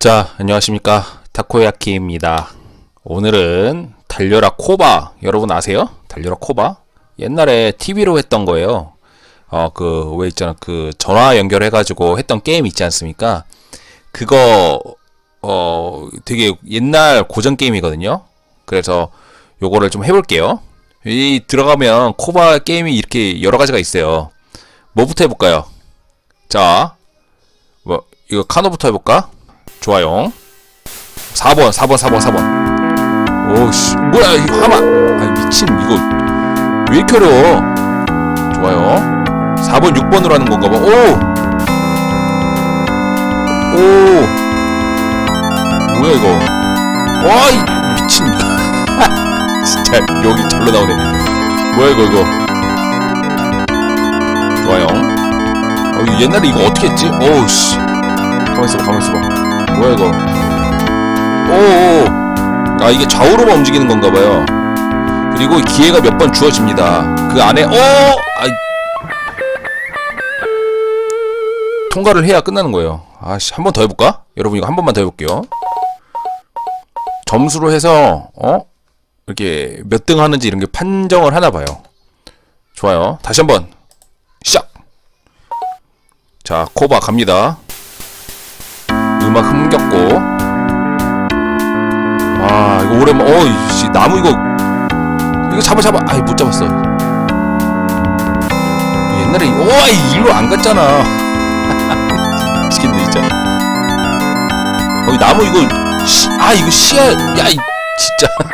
자, 안녕하십니까. 타코야키입니다. 오늘은 달려라 코바. 여러분 아세요? 달려라 코바? 옛날에 TV로 했던 거예요. 어, 그, 왜 있잖아. 그, 전화 연결해가지고 했던 게임 있지 않습니까? 그거, 어, 되게 옛날 고전 게임이거든요. 그래서 요거를 좀 해볼게요. 이 들어가면 코바 게임이 이렇게 여러 가지가 있어요. 뭐부터 해볼까요? 자, 뭐, 이거 카노부터 해볼까? 좋아요. 4번, 4번, 4번, 4번. 오씨, 뭐야, 이거 하마. 아 미친, 이거. 왜 이렇게 어려워? 좋아요. 4번, 6번으로 하는 건가 봐. 오! 오! 뭐야, 이거. 와, 이 미친. 진짜, 여기 절로 나오네. 뭐야, 이거, 이거. 좋아요. 어, 옛날에 이거 어떻게 했지? 오우, 씨. 가만 있어봐, 가만 있어봐. 뭐야 이거? 오오. 아 이게 좌우로만 움직이는 건가 봐요. 그리고 기회가 몇 번 주어집니다. 그 안에 어, 아이 통과를 해야 끝나는 거예요. 아씨 한 번 더 해볼까? 여러분 이거 한 번만 더 해볼게요. 점수로 해서 어 이렇게 몇 등 하는지 이런 게 판정을 하나 봐요. 좋아요. 다시 한번 시작. 자 코바 갑니다. 음악 흥겹고. 와 이거 오랜만 어이씨 나무 이거 이거 잡아 잡아. 아이 못 잡았어 옛날에 오와 일로 안 갔잖아. 미치겠네 진짜 어이 나무 이거 시, 아 이거 시야 야 이 진짜.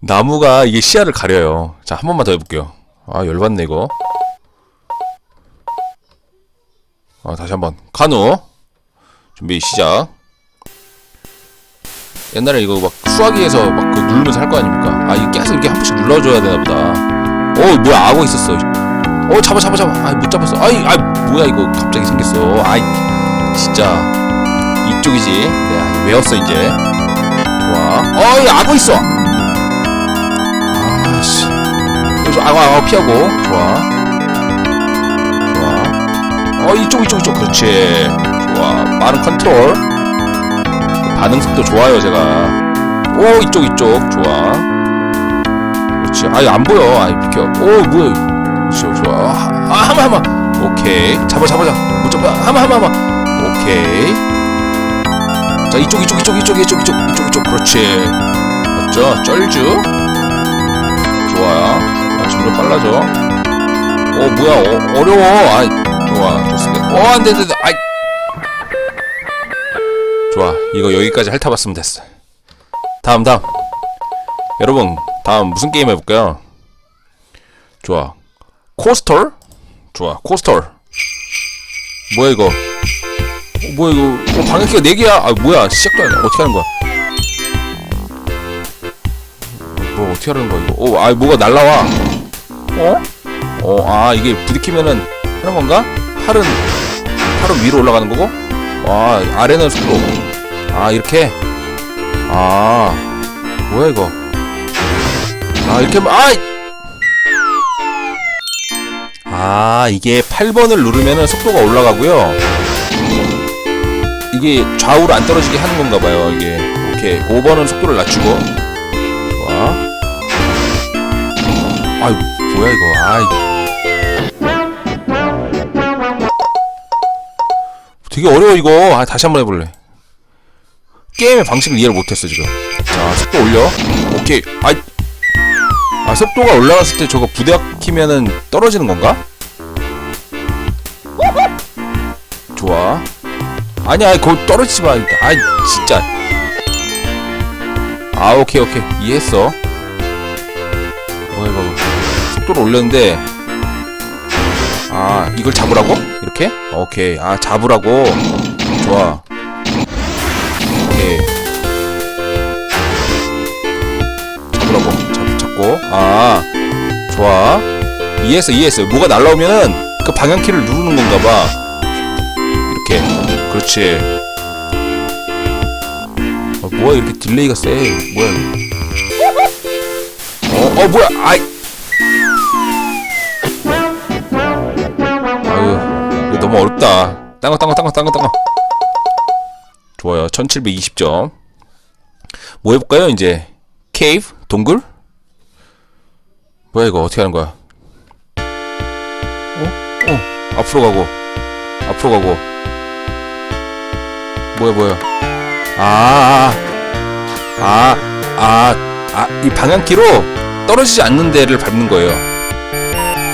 나무가 이게 시야를 가려요. 자 한 번만 더 해볼게요. 아 열받네 이거 아, 다시 한번 카누 준비 시작. 옛날에 이거 막 수화기에서 막 그 누르면서 할 거 아닙니까? 아 이거 계속 이렇게 한 번씩 눌러줘야 되나 보다. 어 뭐야 악어 있었어. 어 잡아 잡아 잡아. 아못 잡았어. 아이 아 뭐야 이거 갑자기 생겼어. 아이 진짜 이쪽이지. 네 아, 외웠어 이제. 좋아. 어이 악어 있어. 아씨. 여기서 악어 악어 피하고 좋아. 어 이쪽 이쪽 이쪽. 그렇지. 좋아. 빠른 컨트롤. 반응 속도 좋아요 제가. 오 이쪽 이쪽. 좋아. 그렇지. 아이 안 보여. 아이 비켜. 오 뭐야. 좋아 좋아. 아 하마 하마. 오케이. 잡아 잡아 잡아. 못 잡아. 하마 하마 하마. 오케이. 자 이쪽 이쪽 이쪽 이쪽 이쪽 이쪽 이쪽 이쪽. 그렇지. 맞죠? 쩔주 좋아요. 아, 점점 빨라져. 오 뭐야. 어, 어려워. 아이 좋아. 좋습니다. 어 안돼 안돼 아이. 좋아. 이거 여기까지 핥아봤으면 됐어. 다음 다음. 여러분 다음 무슨 게임 해볼까요? 좋아. 코스털? 좋아. 코스털. 뭐야 이거? 어, 뭐야 이거? 어, 방역키가 4개야? 아 뭐야. 시작도 안해. 어떻게 하는 거야? 뭐 어떻게 하는 거야 이거? 어아 뭐가 날라와. 어? 어 아 이게 부딪히면은 하는 건가? 팔은 팔은 위로 올라가는 거고? 와 아래는 속도 아 이렇게? 아 뭐야 이거? 아 이렇게 아이! 아 이게 8번을 누르면은 속도가 올라가고요. 이게 좌우로 안 떨어지게 하는 건가 봐요 이게. 오케이 5번은 속도를 낮추고. 아이 뭐야 이거? 아이 되게 어려워 이거. 아 다시 한번 해볼래. 게임의 방식을 이해를 못했어 지금. 자 속도 올려. 오케이. 아이 아 속도가 올라갔을 때 저거 부대키면은 떨어지는 건가? 좋아. 아니야 거기 떨어지지 마. 아이 진짜. 아 오케이 오케이. 이해했어. 뭐야 이거 속도를 올렸는데 아 이걸 잡으라고? 이렇게? 오케이. 아 잡으라고? 좋아. 오케이. 잡으라고. 잡, 잡고. 아 좋아. 이해했어 이해했어. 뭐가 날라오면은 그 방향키를 누르는 건가 봐. 이렇게. 그렇지. 어, 뭐야 이렇게 딜레이가 세 뭐야 어, 어 뭐야. 아이 너무 어렵다. 딴 거 딴 거 딴 거 딴 거 딴 거. 좋아요. 1720점. 뭐 해볼까요 이제? 케이브? 동굴? 뭐야 이거 어떻게 하는 거야? 어? 어. 앞으로 가고. 앞으로 가고. 뭐야 뭐야? 아, 아 아아아이 방향키로 떨어지지 않는 데를 밟는 거예요.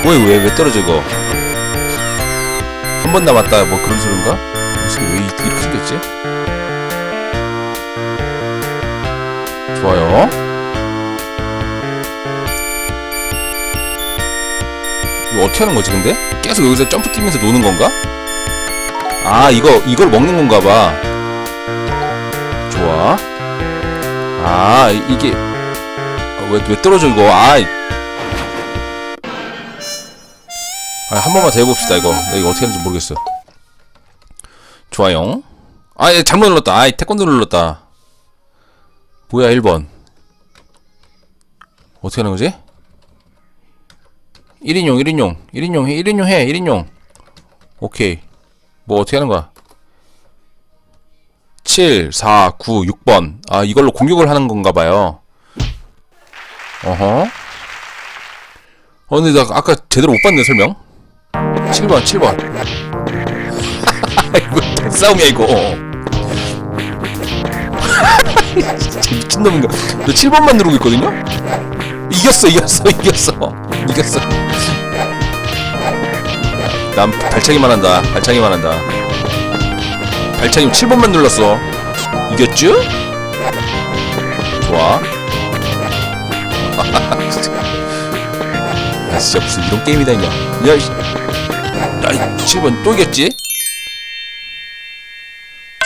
왜 왜 왜 떨어져 이거? 한 번 남았다 뭐 그런 소린가? 무슨 왜 이- 이렇게 생겼지? 좋아요. 이거 어떻게 하는 거지 근데? 계속 여기서 점프 뛰면서 노는 건가? 아 이거 이걸 먹는 건가 봐. 좋아. 아 이- 이게 왜왜 떨어져 이거? 아. 아, 한 번만 더 해봅시다 이거. 나 이거 어떻게 하는지 모르겠어. 좋아요. 아, 얘 잘못 눌렀다. 아이, 태권도 눌렀다. 뭐야, 1번. 어떻게 하는 거지? 1인용, 1인용, 1인용 해, 1인용 해, 1인용. 오케이. 뭐 어떻게 하는 거야? 7, 4, 9, 6번. 아, 이걸로 공격을 하는 건가 봐요. 어허. 어, 근데 나 아까 제대로 못 봤네, 설명. 7번, 7번. 이거 싸움이야, 이거. 미친놈인가. 너 7번만 누르고 있거든요? 이겼어, 이겼어, 이겼어. 이겼어. 난 발차기만 한다. 발차기만 한다. 발차기 7번만 눌렀어. 이겼쥬? 좋아. 아, 진짜 무슨 이런 게임이다, 이냐. 야, 이- 아이 7번 또 이겼지?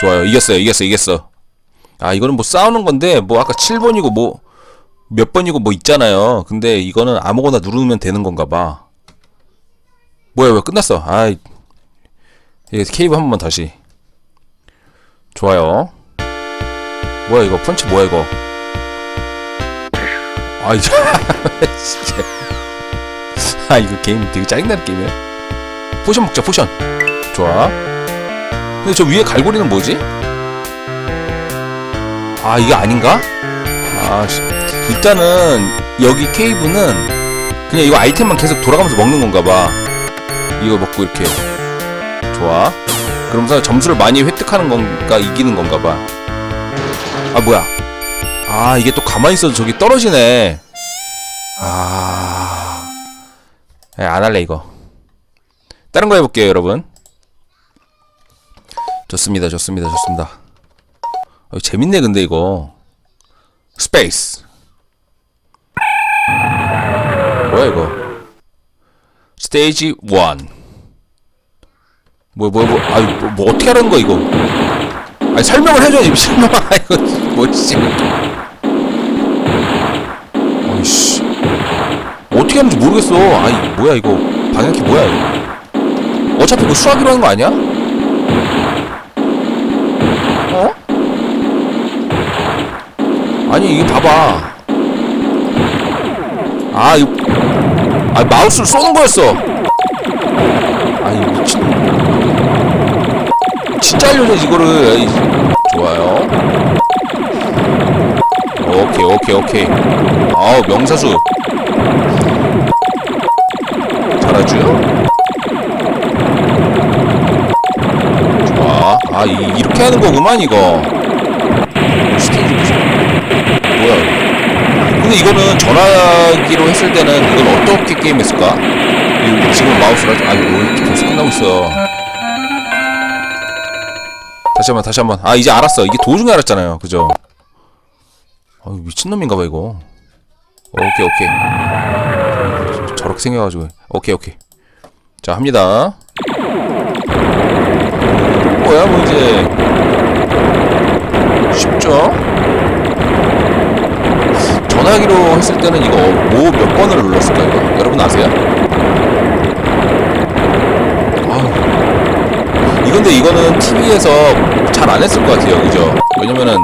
좋아요. 이겼어요. 이겼어. 이겼어. 아 이거는 뭐 싸우는 건데 뭐 아까 7번이고 뭐 몇 번이고 뭐 있잖아요. 근데 이거는 아무거나 누르면 되는 건가 봐. 뭐야 왜 끝났어? 아이. 이 케이브 한 번만 다시. 좋아요. 뭐야 이거 펀치 뭐야 이거? 아이 진짜. 아 이거 게임 되게 짜증나는 게임이야 포션 먹자 포션. 좋아. 근데 저 위에 갈고리는 뭐지? 아 이게 아닌가? 아 씨. 일단은 여기 케이브는 그냥 이거 아이템만 계속 돌아가면서 먹는 건가 봐. 이거 먹고 이렇게. 좋아. 그러면서 점수를 많이 획득하는 건가 이기는 건가 봐아 뭐야. 아 이게 또 가만히 있어도 저기 떨어지네. 아. 에, 안 할래 이거 다른 거 해볼게요, 여러분. 좋습니다, 좋습니다, 좋습니다. 어, 재밌네, 근데 이거. 스페이스. 뭐야, 이거? 스테이지 1. 뭐, 뭐, 뭐, 아니, 뭐, 뭐 어떻게 하는 거야, 이거? 아니, 설명을 해줘야지, 미친놈아. 이거, 뭐지? 아이씨. 어떻게 하는지 모르겠어. 아니, 뭐야, 이거. 방향키 뭐야, 이거. 어차피 그 수학이로 하는 거 아니야? 어? 아니 이게 봐봐. 아 이거 아 마우스를 쏘는 거였어. 아이 미친. 진짜 알려줘 이거를. 에이, 좋아요. 오케이 오케이 오케이. 아우 명사수. 잘하죠? 아. 아, 이, 이렇게 하는 거구만, 이거. 스테이지. 뭐야, 이거. 근데 이거는 전화기로 했을 때는 이걸 어떻게 게임했을까? 이- 지금 아니, 뭐 이렇게 벌써 끝나고 있어. 다시 한 번, 다시 한 번. 아, 이제 알았어. 이게 도중에 알았잖아요. 그죠? 아, 미친놈인가봐, 이거. 오케이, 오케이. 저렇게 생겨가지고. 오케이, 오케이. 자, 합니다. 뭐야 뭐 이제 쉽죠? 전화기로 했을 때는 이거 뭐 몇 번을 눌렀을까 이거 여러분 아세요? 아유 이건데 이거는 TV에서 잘 안 했을 것 같아요 그죠? 왜냐면은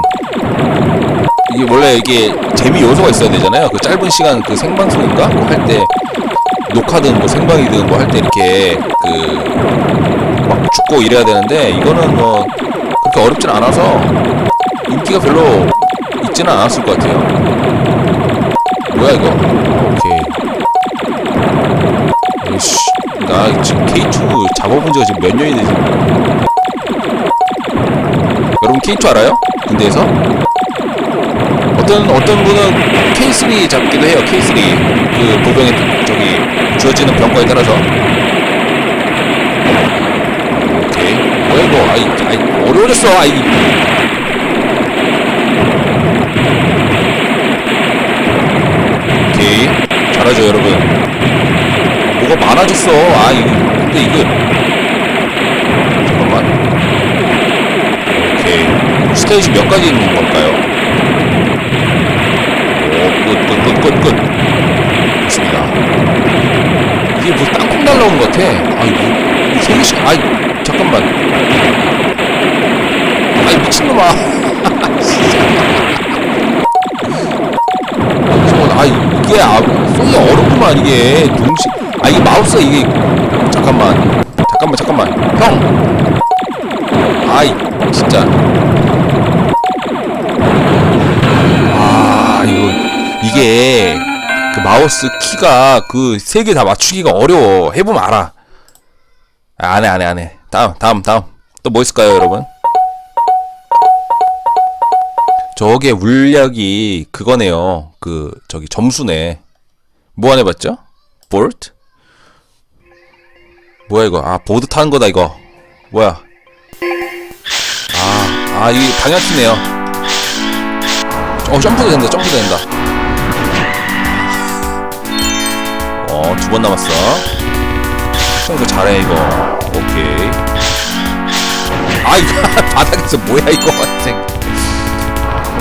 이게 원래 이게 재미 요소가 있어야 되잖아요 그 짧은 시간 그 생방송인가 뭐 할 때 녹화든 뭐 생방이든 뭐 할 때 이렇게 그 막 죽고 이래야 되는데 이거는 뭐 그렇게 어렵진 않아서 인기가 별로 있지는 않았을 것 같아요. 뭐야 이거? 오케이. 에이씨, 나 지금 K2 잡아본 지가 지금 몇 년이 되지? 여러분 K2 알아요? 군대에서? 어떤 어떤 분은 K3 잡기도 해요. K3 그 보병에 저기 주어지는 병과에 따라서. 이거? 아이, 아이 어려워졌어. 아이. 오케이. 잘하죠 여러분. 뭐가 많아졌어. 아 이거 근데 이거 잠깐만. 오케이. 스테이지 몇 가지 있는 걸까요? 오, 끝, 끝, 끝, 끝, 끝. 좋습니다. 이게 뭐 땅콩 날라오는 것 같아. 아, 이거, 세 개씩, 아이, 잠깐만. 진짜. 저건, 아, 이게, 아, 쏘기 어렵구만, 이게. 동시, 아, 이게 마우스, 이게. 잠깐만. 잠깐만, 잠깐만. 형! 아이, 진짜. 아 이거 이게 그 마우스 키가 그 세 개 다 맞추기가 어려워 해보면 알아 아, 안해 안 해 안 해 다음 다음 다음 또 뭐 있을까요 여러분 저게 물약이 그거네요. 그 저기 점수네. 뭐 안 해봤죠? 볼트 뭐야 이거? 아 보드 타는 거다 이거. 뭐야? 아 아 이 방향키네요. 어 점프도 된다 점프도 된다. 어 두 번 남았어. 형 이거 잘해 이거. 오케이. 아 이거 바닥에서 뭐야 이거 생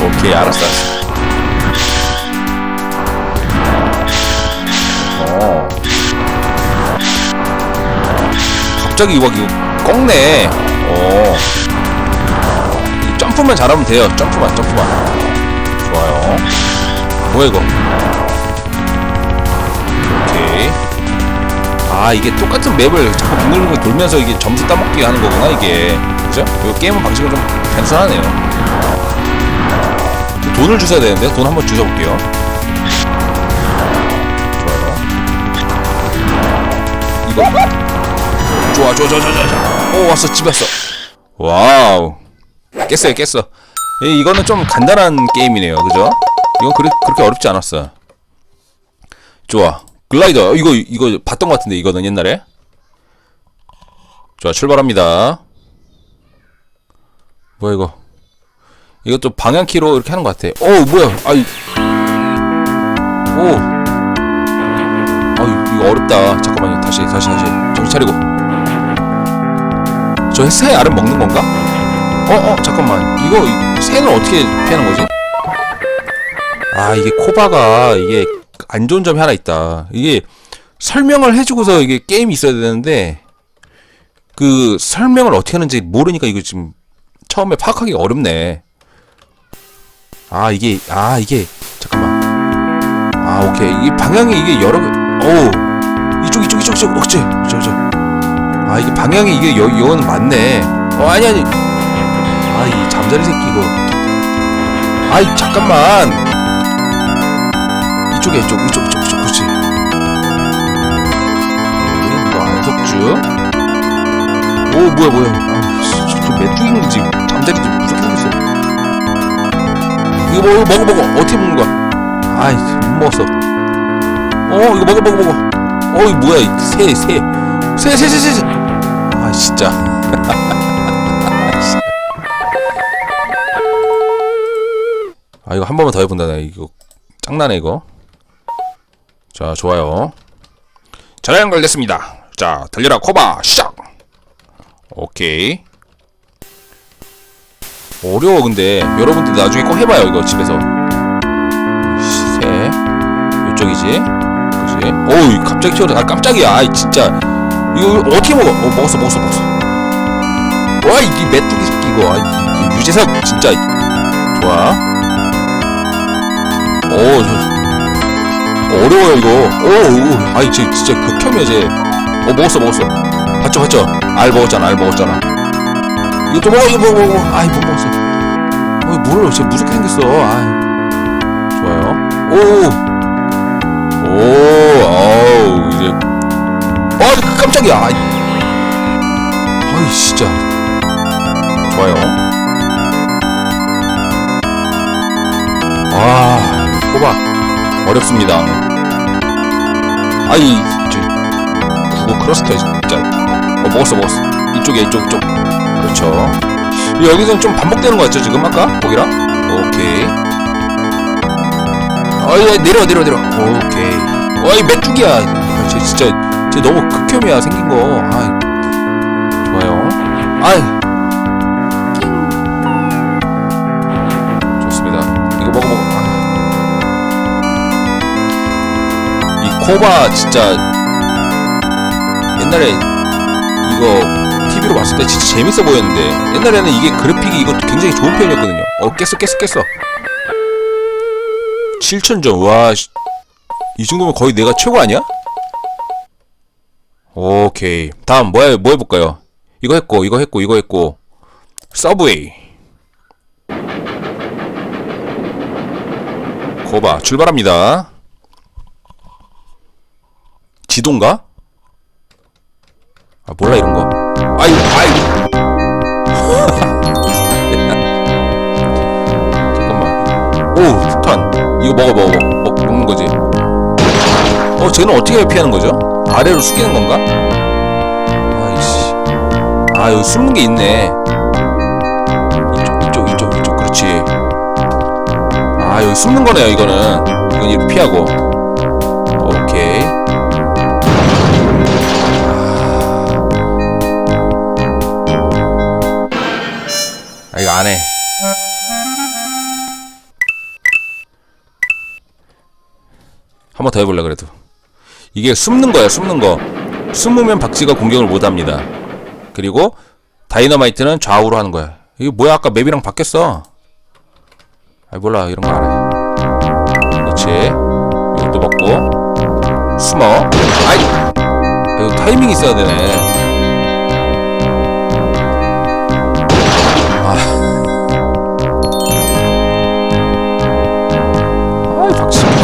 오케이 알았어 어 갑자기 이거 이거 꺾네 어 점프만 잘하면 돼요 점프만 점프만 좋아요. 뭐야 이거? 오케이. 아 이게 똑같은 맵을 자꾸 빙글빙글 돌면서 이게 점수 따먹기 하는 거구나 이게. 그죠? 이 게임 방식은 좀 단순하네요. 돈을 주셔야 되는데 돈 한번 주셔볼게요. 좋아요. 이거 좋아 좋아 좋아 좋아 좋아. 오 왔어 집에 왔어. 와우. 깼어요 깼어. 예, 이거는 좀 간단한 게임이네요. 그죠? 이건 그리, 그렇게 어렵지 않았어. 좋아. 글라이더. 이거, 이거 봤던 것 같은데, 이거는 옛날에. 좋아, 출발합니다. 뭐야, 이거. 이것도 방향키로 이렇게 하는 것 같아. 오, 뭐야. 아이. 오. 아유, 이거 어렵다. 잠깐만요. 다시, 다시, 다시. 정신 차리고. 저 새 알은 먹는 건가? 어, 어, 잠깐만. 이거, 이- 새는 어떻게 피하는 거지? 아, 이게 코바가, 이게, 안 좋은 점이 하나 있다. 이게, 설명을 해주고서 이게 게임이 있어야 되는데, 그, 설명을 어떻게 하는지 모르니까 이거 지금, 처음에 파악하기가 어렵네. 아, 이게, 아, 이게, 잠깐만. 아, 오케이. 이 방향이 이게 여러 개, 어우. 이쪽, 이쪽, 이쪽, 이쪽, 억지. 저, 저. 아, 이게 방향이 이게 여, 이거는 맞네. 어, 아니, 아니. 아, 이 잠자리 새끼 이거. 아이, 잠깐만. 이쪽에 이쪽, 이쪽, 이쪽, 이쪽, 그렇지. 이거 안석주. 오, 뭐야, 뭐야. 아, 씨, 저 메뚜기인지 잠자리 좀. 이거 뭐, 이거 먹어, 먹어. 어떻게 먹는 거야? 아이, 못 먹었어. 어, 이거 먹어, 먹어, 먹어. 어, 이거 뭐야, 이 새, 새. 새, 새, 새, 새. 새. 아, 진짜. 아 이거 한 번만 더 해본다 나 이거 짱나네 이거 자 좋아요 잘 연결됐습니다 자 달려라 코바 시작 오케이 어려워 근데. 여러분들 나중에 꼭 해봐요 이거 집에서. 새. 이쪽이지? 그지 어우 갑자기 튀어나 아 깜짝이야. 아이 진짜. 이거 어떻게 먹어? 어 먹었어 먹었어 먹었어. 와 이게 메뚜기 새끼 이거. 아, 이- 이 유재석 진짜 좋아. 오, 저, 어려워요, 이거. 오, 오, 아이, 쟤 진짜 극혐이야, 쟤. 어, 먹었어, 먹었어. 아, 봤죠 봤죠? 알 먹었잖아 알 먹었잖아 이거 또 먹어 이거 먹어 먹어 아이 못 먹었어 어 뭐를 진짜 무섭게 생겼어. 아이. 좋아요. 오오 어우 이제. 어 깜짝이야. 아이. 아이 진짜. 좋아요. 아 호박 어렵습니다. 아이 저 구워 크러스터 진짜 어 먹었어 먹었어. 이쪽에 이쪽 이쪽 그렇죠. 여기서는 좀 반복되는 것 같죠 지금 아까? 거기랑? 오케이. 어이 내려 내려 내려. 오케이. 어이 메뚜기야. 아, 쟤 진짜 쟤 너무 극혐이야 생긴 거. 아이 좋아요. 아이. 좋습니다. 이거 먹어 먹어 아. 이 코바 진짜 옛날에 이거 TV로 봤을 때 진짜 재밌어 보였는데 옛날에는 이게 그래픽이 이거 굉장히 좋은 편이었거든요. 어 깼어 깼어 깼어. 7천점 와. 씨. 이 정도면 거의 내가 최고 아니야? 오케이. 다음 뭐 해, 뭐 해볼까요? 이거 했고 이거 했고 이거 했고 서브웨이 거봐 출발합니다. 지도인가? 아 몰라 이런 거. 아이 아이. 잠깐만. 오 폭탄. 이거 먹어 먹어 먹 먹는 거지. 어 쟤는 어떻게 피하는 거죠? 아래로 숙이는 건가? 아이씨. 아 여기 숨는 게 있네. 이쪽 이쪽 이쪽 이쪽 그렇지. 아 여기 숨는 거네요 이거는. 이건 이렇게 피하고. 오케이. 해볼래 그래도. 이게 숨는 거야 숨는 거. 숨으면 박쥐가 공격을 못 합니다. 그리고 다이너마이트는 좌우로 하는 거야. 이게 뭐야 아까 맵이랑 바뀌었어. 아 몰라 이런 거안 해. 그렇지. 이것도 먹고 숨어. 아이. 아, 이거 타이밍 있어야 되네.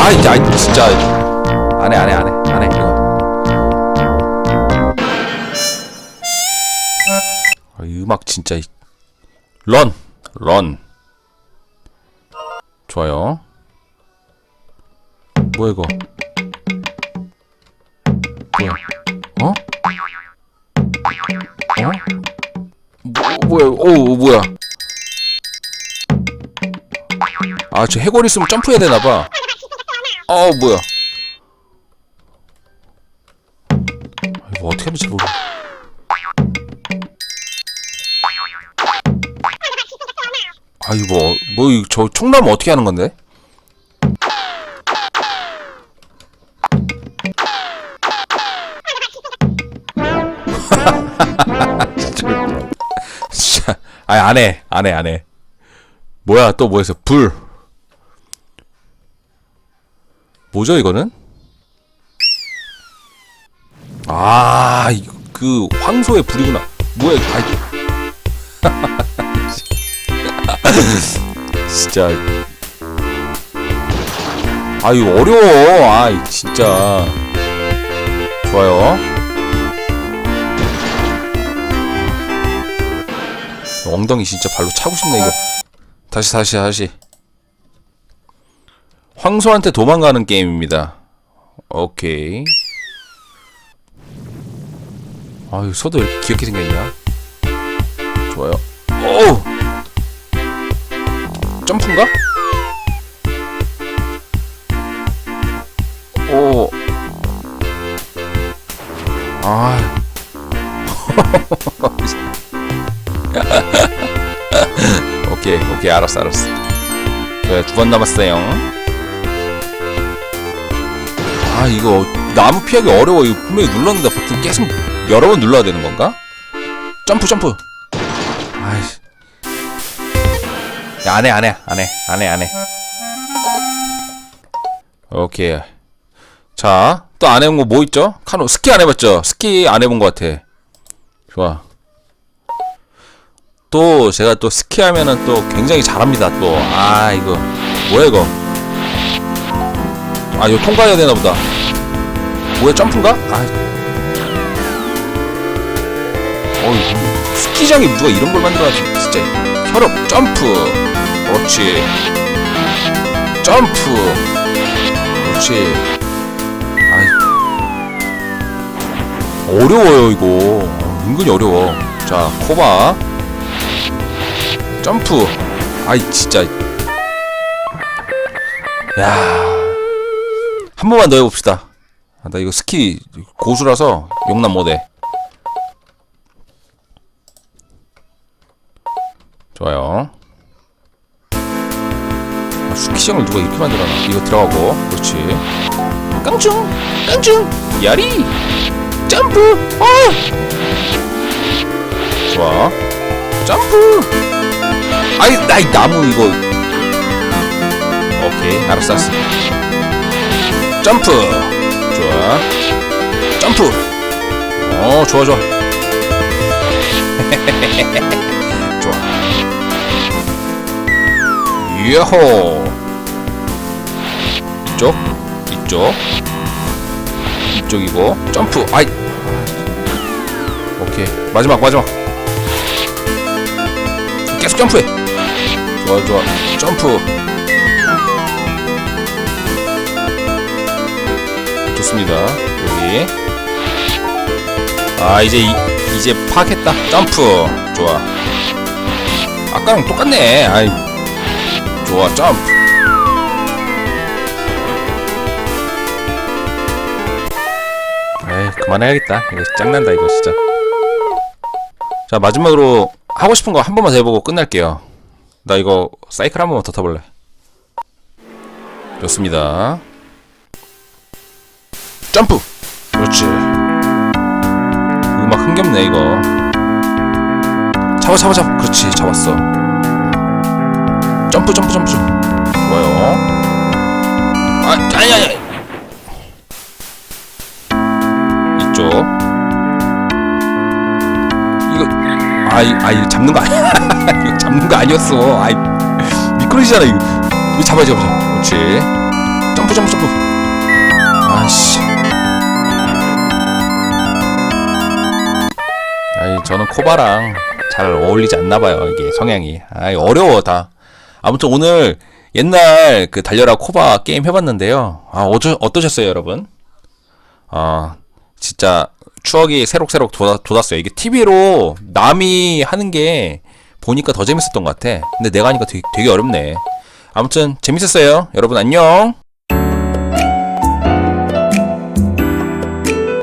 아이 아 아이 진짜 안해 안해 안해 안해 이거 아, 이 음악 진짜 이- 런! 런 좋아요 뭐야 이거 뭐야 어? 어? 뭐, 뭐야 오 뭐야 아, 저 해골 있으면 점프해야 되나봐. 어, 뭐야. 아, 이거 어떻게 하면 잘 모르 아, 이거 뭐, 뭐, 이거 저 총나면 어떻게 하는 건데? 진짜. 아니, 안 해. 안 해, 안 해. 뭐야, 또 뭐였어? 불. 뭐죠 이거는? 아, 그 황소의 불이구나. 뭐야 이거? 아이. 진짜. 아, 이거 어려워. 아, 진짜. 좋아요. 엉덩이 진짜 발로 차고 싶네 이거. 다시 다시 다시. 황소한테 도망가는 게임입니다. 오케이. 아유, 소도 이렇게 귀엽게 생겼냐? 좋아요. 오! 점프인가? 오. 아. 오케이, 오케이, 알았어, 알았어. 네, 두번 남았어요. 아 이거 나무 피하기 어려워 이거 분명히 눌렀는데 버튼 계속 여러 번 눌러야 되는 건가? 점프 점프 아이씨 야, 안 해 안 해 안 해 안 해 안 해 오케이 자 또 안 해본 거 뭐 있죠? 카노 스키 안 해봤죠? 스키 안 해본 것 같아 좋아. 또 제가 또 스키 하면은 또 굉장히 잘합니다. 또 아 이거 뭐야 이거? 아 이거 통과해야 되나 보다. 뭐야 점프인가? 아. 어 이거 스키장에 누가 이런 걸 만들어놨지? 진짜 혈업 점프. 그렇지. 점프. 그렇지. 아이. 어려워요 이거 어, 은근히 어려워 자 코바 점프 아이 진짜 야한 번만 더 해봅시다 아, 나 이거 스키 고수라서 용납 못해 좋아요. 아, 스키장을 누가 이렇게 만들어놔? 이거 들어가고. 그렇지. 깡충! 깡충! 야리! 점프! 어 좋아. 점프! 아이 나이 나무 이거. 오케이 알았어 알았어. 점프! 좋아. 점프! 어 좋아 좋아 예호. 이쪽 이쪽. 이쪽이고 점프. 아이. 오케이. 마지막 마지막. 계속 점프해. 좋아 좋아. 점프. 좋습니다. 여기. 아 이제 이, 이제 파악했다. 점프. 좋아. 아까랑 똑같네. 아이 좋아 점프 에이 그만해야겠다. 이거 짱난다 이거 진짜. 자 마지막으로 하고 싶은 거 한 번만 더 해보고 끝날게요. 나 이거 사이클 한 번만 더 타볼래. 좋습니다. 점프! 그렇지. 음악 흥겹네 이거. 잡아 잡아 잡아. 그렇지 잡았어 점프 점프 점프. 좋아요. 아 아니 아니 이쪽. 이거 아이 아이 잡는 거 아니야? 이거 잡는 거 아니었어. 아이 미끄러지잖아 이거. 이거 잡아 잡아 잡아 그렇지. 점프 점프 점프. 아씨. 아이 저는 코바랑 잘 어울리지 않나 봐요 이게 성향이. 아이 어려워 다 아무튼 오늘 옛날 그 달려라 코바 게임 해봤는데요 아 어쩌, 어떠셨어요 여러분 아 진짜 추억이 새록새록 돋아, 돋았 어요. 이게 TV로 남이 하는 게 보니까 더 재밌었던 것 같아. 근데 내가 하니까 되게, 되게 어렵네. 아무튼 재밌었어요. 여러분 안녕.